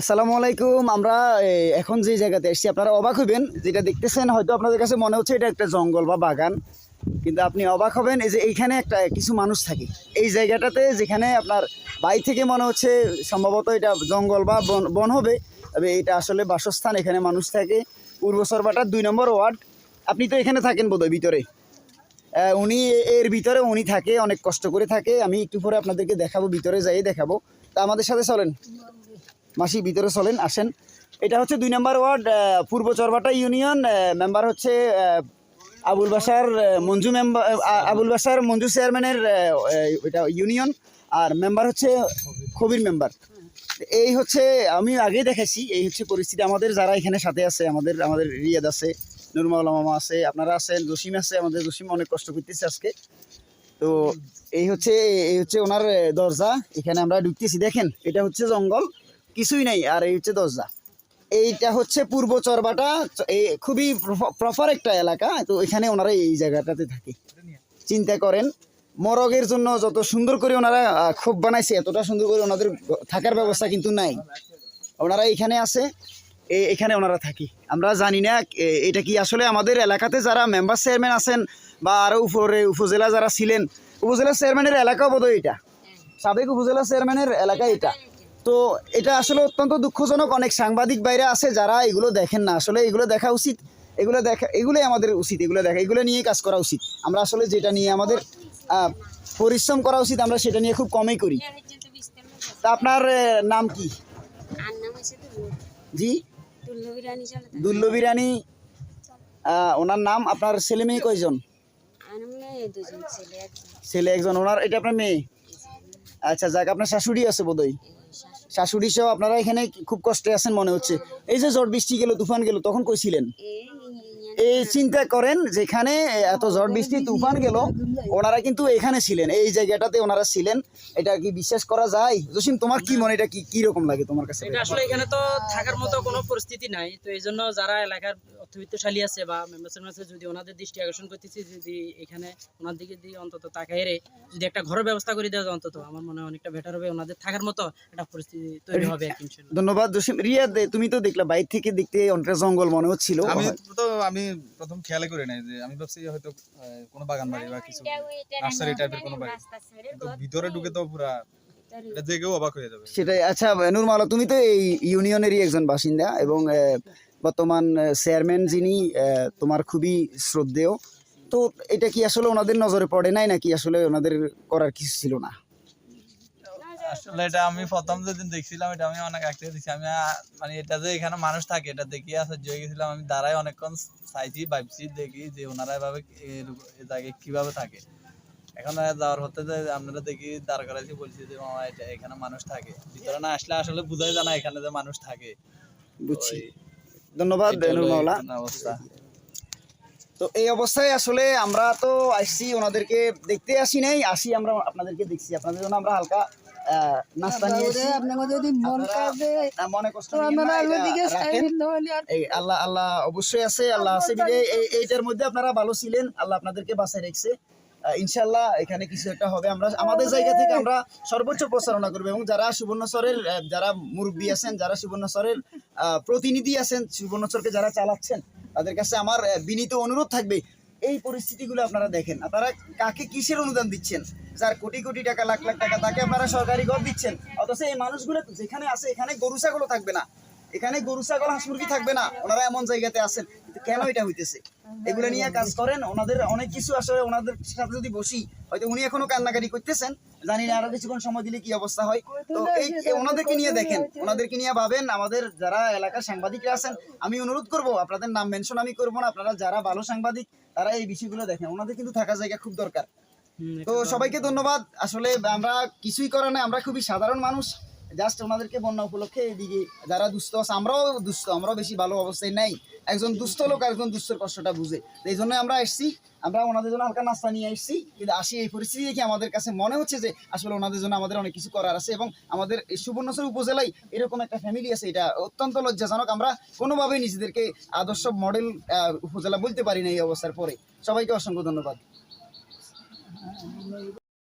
আসসালামু আলাইকুম। আমরা এখন যে জায়গাতে এসেছি, আপনারা অবাক হবেন যেটা দেখতেছেন, হয়তো আপনাদের কাছে মনে হচ্ছে এটা একটা জঙ্গল বা বাগান। কিন্তু আপনি অবাক হবেন, এই যে এইখানে একটা, কিছু মানুষ থাকে। এই জায়গাটাতে যেখানে আপনার বাই থেকে মনে হচ্ছে সম্ভবত এটা জঙ্গল বা বন বন হবে। তবে এটা আসলে বাসস্থান, এখানে মানুষ থাকে। পূর্ব সরবাটার দুই নম্বর ওয়ার্ড। আপনি তো এখানে থাকেন বোধহয় ভিতরে। উনি, এর ভিতরে উনি থাকে, অনেক কষ্ট করে থাকে। আমি একটু পরে আপনাদেরকে দেখাবো, ভিতরে যাই দেখাবো। তা আমাদের সাথে চলেন। মাসি ভিতরে চলেন, আসেন। এটা হচ্ছে দুই নম্বর ওয়ার্ড পূর্ব চরবাটা ইউনিয়ন মেম্বার হচ্ছে আবুল বাসার মঞ্জু মেম্বার আবুল বাসার মঞ্জু চেয়ারম্যানের এটা ইউনিয়ন। আর মেম্বার হচ্ছে খবির মেম্বার। এই হচ্ছে, আমি আগেই দেখেছি এই হচ্ছে পরিস্থিতি। আমাদের যারা এখানে সাথে আছে, আমাদের আমাদের রিয়াদ আছে নুরমাউলা মামা আছে, আপনারা আছেন, জসিম আছে, আমাদের জসিম অনেক কষ্ট করতেছে আজকে। তো এই হচ্ছে এই হচ্ছে ওনার দরজা। এখানে আমরা ঢুকতেছি, দেখেন, এটা হচ্ছে জঙ্গল। কিছুই নাই, আর এই হচ্ছে দরজা। এইটা হচ্ছে পূর্ব চরবাটা এই খুবই প্রপার একটা এলাকা, তো এখানে ওনারা এই জায়গাটাতে থাকে। চিন্তা করেন, মরগের জন্য যত সুন্দর করে ওনারা ক্ষোভ বানাইছে, এতটা সুন্দর করে ওনাদের থাকার ব্যবস্থা কিন্তু নাই। ওনারা এখানে আছে এখানে ওনারা থাকি। আমরা জানি না এটা কি আসলে আমাদের এলাকাতে যারা মেম্বার চেয়ারম্যান আছেন, বা আরও উপরে উপজেলা যারা ছিলেন, উপজেলা চেয়ারম্যানের এলাকা বোধহয় এটা। সাবেক উপজেলা চেয়ারম্যানের এলাকা এটা। তো এটা আসলে অত্যন্ত দুঃখজনক। অনেক সাংবাদিক বাইরে আছে যারা এগুলো দেখেন না। আসলে এগুলো দেখা উচিত। এগুলো দেখা এগুলোই আমাদের উচিত। এগুলো দেখা এগুলো নিয়েই কাজ করা উচিত। আমরা আসলে যেটা নিয়ে আমাদের পরিশ্রম করা উচিত আমরা সেটা নিয়ে খুব কমই করি। তা আপনার নাম কি? জি? তুল্লু বিরিয়ানি চলে তো দুল্লু বিরানি আহ, ওনার নাম? আপনার ছেলে মেয়ে কয়জন? ছেলে একজন। ওনার এটা আপনার মেয়ে? আচ্ছা যাক আপনার শাশুড়ি আছে বোধহয়? শাশুড়ি সহ আপনারা এখানে খুব কষ্টে আছেন মনে হচ্ছে। এই যে ঝড় বৃষ্টি গেল, তুফান গেল, তখন কইছিলেন? এই চিন্তা করেন যেখানে এত ঝড় বৃষ্টি তুফান গেল ওনারা কিন্তু এখানে ছিলেন এই জায়গাটাতে ওনারা ছিলেন। এটা কি বিশ্বাস করা যায়? জসিম তোমার কি মনে এটা কি কি রকম লাগে তোমার কাছে? এটা আসলে এখানে তো থাকার মতো কোনো পরিস্থিতি নাই তো এই জন্য যারা এলাকার অর্থবিত্তশালী আছে বা মেম্বার আছে যদি ওনাদের দৃষ্টি আকর্ষণ করতেছি যদি এখানে ওনার দিকে দিয়ে অন্তত তাকাইরে যদি একটা ঘরের ব্যবস্থা করে দেওয়া যায় অন্তত আমার মনে হয় অনেকটা বেটার হবে ওনাদের থাকার মতো একটা পরিস্থিতি তৈরি হবে। ধন্যবাদ জসিম। রিয়া তুমি তো দেখলা বাইরে থেকে দেখতে অনেকটা জঙ্গল মনে হচ্ছিল। আমি তো আমি প্রথম খেয়ালই করি নাই যে আমি ভাবছি হয়তো কোনো বাগান বাড়ি বা কিছু নার্সারি টাইপের কোনো বাড়ি। কিন্তু ভিতরে ঢুকে তো পুরা যে কেউ অবাক হয়ে যাবে। সেটাই। আচ্ছা নূর মালা তুমি তো এই ইউনিয়নেরই একজন বাসিন্দা এবং আহ, বর্তমান চেয়ারম্যান যিনি আহ, তোমার খুবই শ্রদ্ধেয়। তো এটা কি আসলে ওনাদের নজরে পড়ে নাই নাকি আসলে ওনাদের করার কিছু ছিল না? আসলে এটা আমি প্রথম যেদিন দেখছিলাম এটা আমি অনেক আগে দিছি আমি মানে এটা যে এখানে মানুষ থাকে এটা দেখি আশ্চর্য হয়ে গেছিলাম। আমি দাঁড়াই অনেকক্ষণ চাইছি ভাবছি দেখি যে ওনারা এভাবে জায়গায় কীভাবে থাকে। এখন যাওয়ার হতে যে আপনারা দেখি দাঁড় করাইছি বলছি যে মামা এটা এখানে মানুষ থাকে। ভিতরে না আসলে আসলে বোঝাই জানা এখানে যে মানুষ থাকে। বুঝছি। ধন্যবাদ মাওলা। অবস্থা। তো এই অবস্থায় আসলে আমরা তো আসছি ওনাদেরকে দেখতে আসি নাই আসি আমরা আপনাদেরকে দেখছি। আপনাদের জন্য আমরা হালকা নাস্তা নিয়ে এসেছি যদি মন না, মনে কষ্ট আপনারা ওদিকে আল্লাহ আল্লাহ অবশ্যই আছে আল্লাহ আছে। এই এইটার মধ্যে আপনারা ভালো ছিলেন আল্লাহ আপনাদেরকে বাঁচায় রেখেছে। ইনশাল্লাহ এখানে কিছু একটা হবে। আমরা আমাদের জায়গা থেকে আমরা সর্বোচ্চ প্রচারণা করব এবং যারা সুবর্ণচরের যারা মুরব্বী আছেন যারা সুবর্ণচরের আহ, প্রতিনিধি আছেন সুবর্ণচরকে যারা চালাচ্ছেন তাদের কাছে আমার বিনীত অনুরোধ থাকবে এই পরিস্থিতিগুলো আপনারা দেখেন। আপনারা কাকে কিসের অনুদান দিচ্ছেন? যার কোটি কোটি টাকা, লাখ লাখ টাকা তাকে আপনারা সরকারি ঘর দিচ্ছেন। অথচ এই মানুষগুলো যেখানে আছে, এখানে গরু ছাগলও থাকবে না। এখানে গরু ছাগল হাঁস মুরগি থাকবে না। ওনারা এমন জায়গাতে আছেন। কিন্তু কেন এটা হইতেছে? এগুলো নিয়ে কাজ করেন। ওনাদের অনেক কিছু আসলে ওনাদের সাথে যদি বসি হয়তো উনি এখনও কান্নাকাটি করতেছেন। জানি না আরও কিছুক্ষণ সময় দিলে কি অবস্থা হয়। তো এই ওনাদেরকে নিয়ে দেখেন। ওনাদেরকে নিয়ে ভাবেন আমাদের যারা এলাকার সাংবাদিকরা আছেন আমি অনুরোধ করব আপনাদের নাম মেনশন আমি করব না। আপনারা যারা ভালো সাংবাদিক তারা এই বিষয়গুলো দেখেন। ওনাদের কিন্তু থাকার জায়গা খুব দরকার। তো সবাইকে ধন্যবাদ। আসলে আমরা কিছুই করার নাই। আমরা খুবই সাধারণ মানুষ। জাস্ট ওনাদেরকে বন্যা উপলক্ষে এদিকে যারা দুস্থ আছে, আমরাও দুস্থ, আমরাও বেশি ভালো অবস্থায় নাই। একজন দুস্থ লোক একজন দুস্থর কষ্টটা বুঝে। এই জন্য আমরা এসেছি আমরা ওনাদের জন্য হালকা নাস্তা নিয়ে এসেছি কিন্তু আসি এই পরিস্থিতি দেখে আমাদের কাছে মনে হচ্ছে যে আসলে ওনাদের জন্য আমাদের অনেক কিছু করার আছে এবং আমাদের এই সুবর্ণচর উপজেলায় এরকম একটা ফ্যামিলি আছে, এটা অত্যন্ত লজ্জাজনক। আমরা কোনোভাবেই নিজেদেরকে আদর্শ মডেল উপজেলা বলতে পারি না এই অবস্থার পরে। সবাইকে অসংখ্য ধন্যবাদ।